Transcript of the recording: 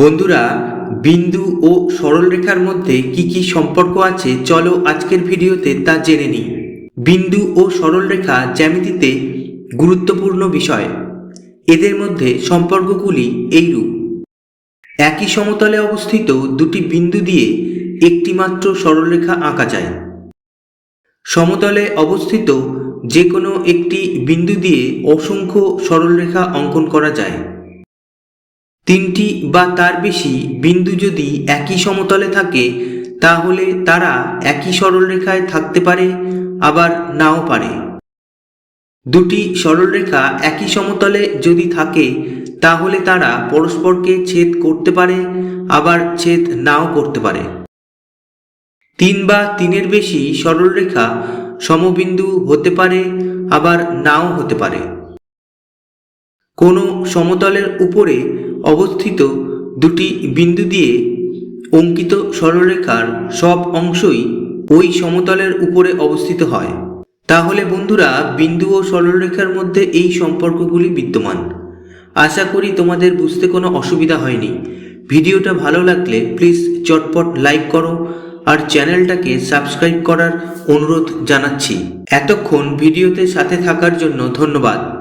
বন্ধুরা, বিন্দু ও সরলরেখার মধ্যে কি কি সম্পর্ক আছে চলো আজকের ভিডিওতে তা জেনে নিই। বিন্দু ও সরলরেখা জ্যামিতিতে গুরুত্বপূর্ণ বিষয়। এদের মধ্যে সম্পর্কগুলি এইরূপ। একই সমতলে অবস্থিত দুটি বিন্দু দিয়ে একটিমাত্র সরলরেখা আঁকা যায়। সমতলে অবস্থিত যে কোনো একটি বিন্দু দিয়ে অসংখ্য সরলরেখা অঙ্কন করা যায়। তিনটি বা তার বেশি বিন্দু যদি একই সমতলে থাকে, তাহলে তারা একই সরলরেখায় থাকতে পারে, আবার নাও পারে। দুটি সরলরেখা একই সমতলে যদি থাকে, তাহলে তারা পরস্পরকে ছেদ করতে পারে, আবার ছেদ নাও করতে পারে। তিন বা তিনের বেশি সরলরেখা সমবিন্দু হতে পারে, আবার নাও হতে পারে। কোনো সমতলের উপরে অবস্থিত দুটি বিন্দু দিয়ে অঙ্কিত সরলরেখার সব অংশই ওই সমতলের উপরে অবস্থিত হয়। তাহলে বন্ধুরা, বিন্দু ও সরলরেখার মধ্যে এই সম্পর্কগুলি বিদ্যমান। আশা করি তোমাদের বুঝতে কোনো অসুবিধা হয়নি। ভিডিওটা ভালো লাগলে প্লিজ চটপট লাইক করো আর চ্যানেলটাকে সাবস্ক্রাইব করার অনুরোধ জানাচ্ছি। এতক্ষণ ভিডিওতে সাথে থাকার জন্য ধন্যবাদ।